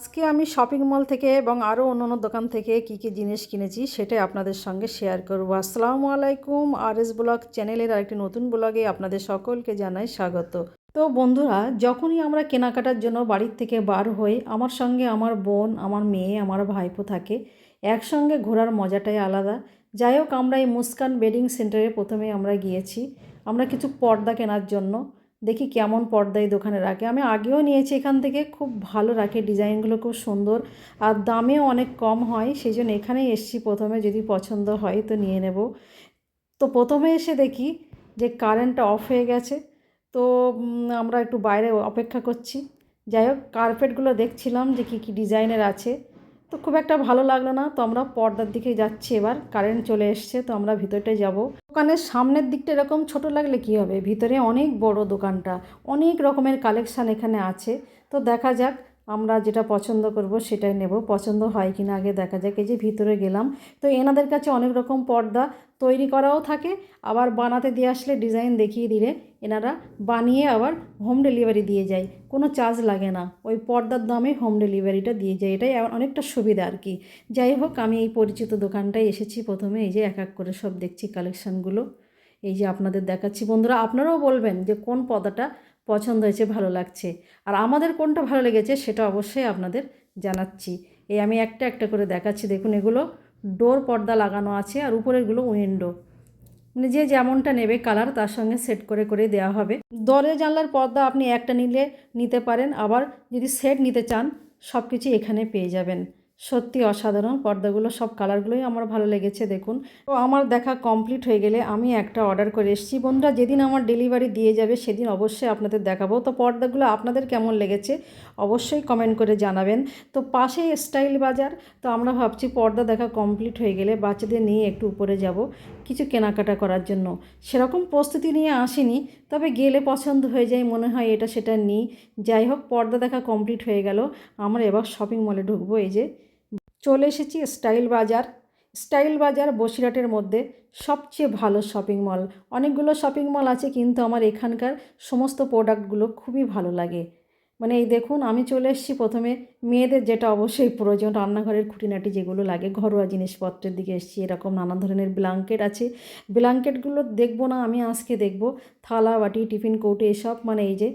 আজকে আমি shopping mall থেকে এবং আরও অন্য অন্য দোকান থেকে কি কি জিনিস কিনেছি সেটাই আপনাদের সঙ্গে শেয়ার করব। আসসালামু আলাইকুম আর এস ব্লগ চ্যানেলের আরেকটি নতুন ব্লগে আপনাদের সকলকে জানাই স্বাগত। তো বন্ধুরা, যখনই আমরা কেনাকাটার জন্য বাড়ির থেকে বার হই, আমার সঙ্গে আমার বোন, আমার মেয়ে, আমার ভাইপো থাকে, একসঙ্গে ঘোরার মজাটাই আলাদা। যাই হোক, আমরা এই মুস্কান বেডিং সেন্টারে প্রথমে আমরা গিয়েছি। আমরা কিছু পর্দা কেনার জন্য। দেখি কেমন পর্দা এই দোকানে রাখে। আমি আগেও নিয়েছি এখান থেকে, খুব ভালো রাখে। ডিজাইনগুলো খুব সুন্দর আর দামেও অনেক কম হয় সেই জন্য এখানেই এসছি প্রথমে, যদি পছন্দ হয় তো নিয়ে নেব। তো প্রথমে এসে দেখি যে কারেন্টটা অফ হয়ে গেছে, তো আমরা একটু বাইরে অপেক্ষা করছি। যাই হোক কার্পেটগুলো দেখছিলাম যে কী কী ডিজাইনের আছে। তো খুব একটা ভালো লাগল না। তো আমরা পর্দার দিকে যাচ্ছি এবার। কারেন্ট চলে এসছে, তো আমরা ভিতরটায় যাব। দোকানের সামনের দিকটা এরকম ছোট লাগলে কি হবে? ভিতরে অনেক বড় দোকানটা, অনেক রকমের কালেকশান এখানে আছে। তো দেখা যাক আমরা যেটা পছন্দ করব সেটাই নেব। পছন্দ হয় কিনা আগে দেখা যাক। এই যে ভিতরে গেলাম, তো এনাদের কাছে অনেক রকম পর্দা তৈরি করাও থাকে। আবার বানাতে দিয়ে আসলে ডিজাইন দেখিয়ে দিলে এনারা বানিয়ে আবার হোম ডেলিভারি দিয়ে যায়। কোনো চার্জ লাগে না। ওই পর্দার দামে হোম ডেলিভারিটা দিয়ে যায়। এটাই অনেকটা সুবিধা আর কি। যাই হোক, আমি এই পরিচিত দোকানটায় এসেছি প্রথমে। এই যে এক এক করে সব দেখছি কালেকশানগুলো। এই যে আপনাদের দেখাচ্ছি। বন্ধুরা, আপনারাও বলবেন যে কোন পর্দাটা পছন্দ হয়েছে, ভালো লাগছে। আর আমাদের কোনটা ভালো লেগেছে সেটা অবশ্যই আপনাদের জানাচ্ছি। এই আমি একটা একটা করে দেখাচ্ছি। দেখুন, এগুলো ডোর পর্দা লাগানো আছে আর উপরেরগুলো উইন্ডো। মানে যে যেমনটা নেবে কালার, তার সঙ্গে সেট করে করে দেওয়া হবে। দরে জানলার পর্দা আপনি একটা নিলে নিতে পারেন। আবার যদি সেট নিতে চান সব কিছু এখানে পেয়ে যাবেন। সত্যি অসাধারণ, পর্দাগুলো, সব কালারগুলোই আমার ভালো লেগেছে, দেখুন। তো আমার দেখা কমপ্লিট হয়ে গেলে আমি একটা অর্ডার করে এসেছি। বন্ধুরা, যেদিন আমার ডেলিভারি দিয়ে যাবে, সেদিন অবশ্যই আপনাদের দেখাবো। তো পর্দাগুলো আপনাদের কেমন লেগেছে, অবশ্যই কমেন্ট করে জানাবেন। তো পাশে স্টাইল বাজার, তো আমরা ভাবছি পর্দা দেখা কমপ্লিট হয়ে গেলে বাচ্চাদের নিয়ে একটু উপরে যাব, কিছু কেনাকাটা করার জন্য। সেরকম প্রস্তুতি নিয়ে আসিনি, তবে গেলে পছন্দ হয়ে যায়, মনে হয় এটা সেটা নিই। যাই হোক, পর্দা দেখা কমপ্লিট হয়ে গেল, আমরা এবার শপিং মলে ঢুকবো, এই যে চলে এসেছি স্টাইল বাজার। স্টাইল বাজার বসিরহাটের মধ্যে সবচেয়ে ভালো শপিং মল অনেকগুলো শপিং মল আছে, কিন্তু আমার এখানকার সমস্ত প্রোডাক্টগুলো খুবই ভালো লাগে। মানে এই দেখুন, আমি চলে এসেছি প্রথমে মেয়েদের যেটা অবশ্যই প্রয়োজন, রান্নাঘরের খুঁটিনাটি যেগুলো লাগে, ঘরোয়া জিনিসপত্রের দিকে এসেছি, এরকম নানা ধরনের ব্ল্যাঙ্কেট আছে। ব্ল্যাঙ্কেটগুলো দেখব না, আমি আজকে দেখব। থালা, বাটি, টিফিন, কৌটো, এসব মানে এই যে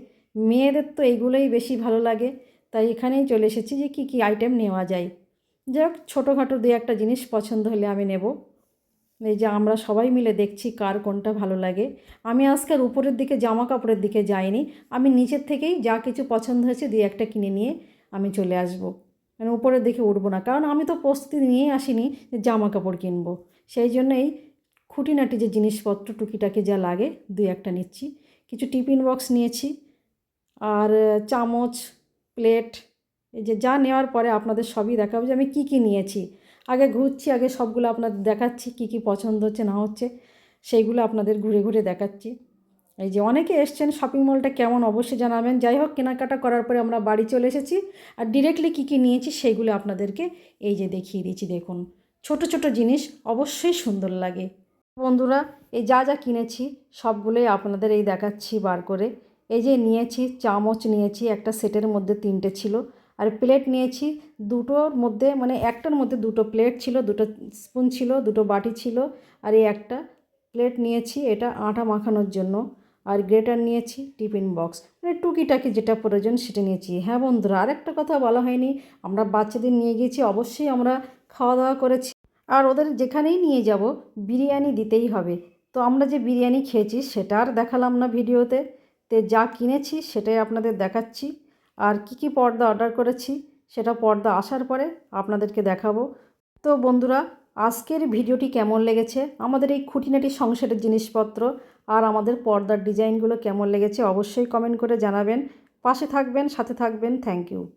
মেয়েদের তো এইগুলোই বেশি ভালো লাগে। তাই এখানেই চলে এসেছি যে কী কী আইটেম নেওয়া যায়। যাই হোক ছোটোখাটো দু একটা জিনিস পছন্দ হলে আমি নেব। এই যে আমরা সবাই মিলে দেখছি কার কোনটা ভালো লাগে। আমি আজকে আর উপরের দিকে জামা কাপড়ের দিকে যাইনি। আমি নিচের থেকেই যা কিছু পছন্দ হয়েছে দুই একটা কিনে নিয়ে আমি চলে আসব। মানে উপরের দিকে উঠবো না। কারণ আমি তো প্রস্তুতি নিয়েই আসিনি যে জামা কাপড় কিনবো। সেই জন্যই খুঁটিনাটি যে জিনিসপত্র টুকিটাকি যা লাগে দুই একটা নিচ্ছি। কিছু টিফিন বক্স নিয়েছি। আর চামচ, প্লেট এই যে যা নেওয়ার পরে আপনাদের সবই দেখাবো যে আমি কী কী নিয়েছি। আগে ঘুরছি, আগে সবগুলো আপনাদের দেখাচ্ছি, কী কী পছন্দ হচ্ছে, না হচ্ছে, সেইগুলো আপনাদের ঘুরে ঘুরে দেখাচ্ছি। এই যে অনেকে এসছেন শপিং মলটা কেমন অবশ্যই জানাবেন। যাই হোক, কেনাকাটা করার পরে আমরা বাড়ি চলে এসেছি আর ডিরেক্টলি কী কী নিয়েছি সেইগুলো আপনাদেরকে এই যে দেখিয়ে দিয়েছি, দেখুন। ছোট ছোট জিনিস অবশ্যই সুন্দর লাগে। বন্ধুরা, এই যা যা কিনেছি সবগুলোই আপনাদের এই দেখাচ্ছি বার করে। এই যে নিয়েছি, চামচ নিয়েছি, একটা সেটের মধ্যে তিনটে ছিল। আর প্লেট নিয়েছি দুটোর মধ্যে মানে একটার মধ্যে দুটো প্লেট ছিল, দুটো স্পুন ছিল, দুটো বাটি ছিল, আর এই একটা প্লেট নিয়েছি, এটা আটা মাখানোর জন্য। আর গ্রেটার নিয়েছি, টিফিন বক্স। মানে টুকিটাকি যেটা প্রয়োজন সেটা নিয়েছি। হ্যাঁ বন্ধুরা আর একটা কথা বলা হয়নি, আমরা বাচ্চাদের নিয়ে গিয়েছি, অবশ্যই আমরা খাওয়া দাওয়া করেছি। আর ওদের যেখানেই নিয়ে যাব, বিরিয়ানি দিতেই হবে। তো আমরা যে বিরিয়ানি খেয়েছি সেটা আর দেখালাম না ভিডিওতে। তে যা কিনেছি সেটাই আপনাদের দেখাচ্ছি। আর কি কি পর্দা অর্ডার করেছি সেটা পর্দা আসার পরে আপনাদেরকে দেখাবো। তো বন্ধুরা, আজকের ভিডিওটি কেমন লেগেছে? আমাদের এই খুঁটিনাটি সংসারের জিনিসপত্র আর আমাদের পর্দার ডিজাইনগুলো কেমন লেগেছে অবশ্যই কমেন্ট করে জানাবেন। পাশে থাকবেন, সাথে থাকবেন। Thank you.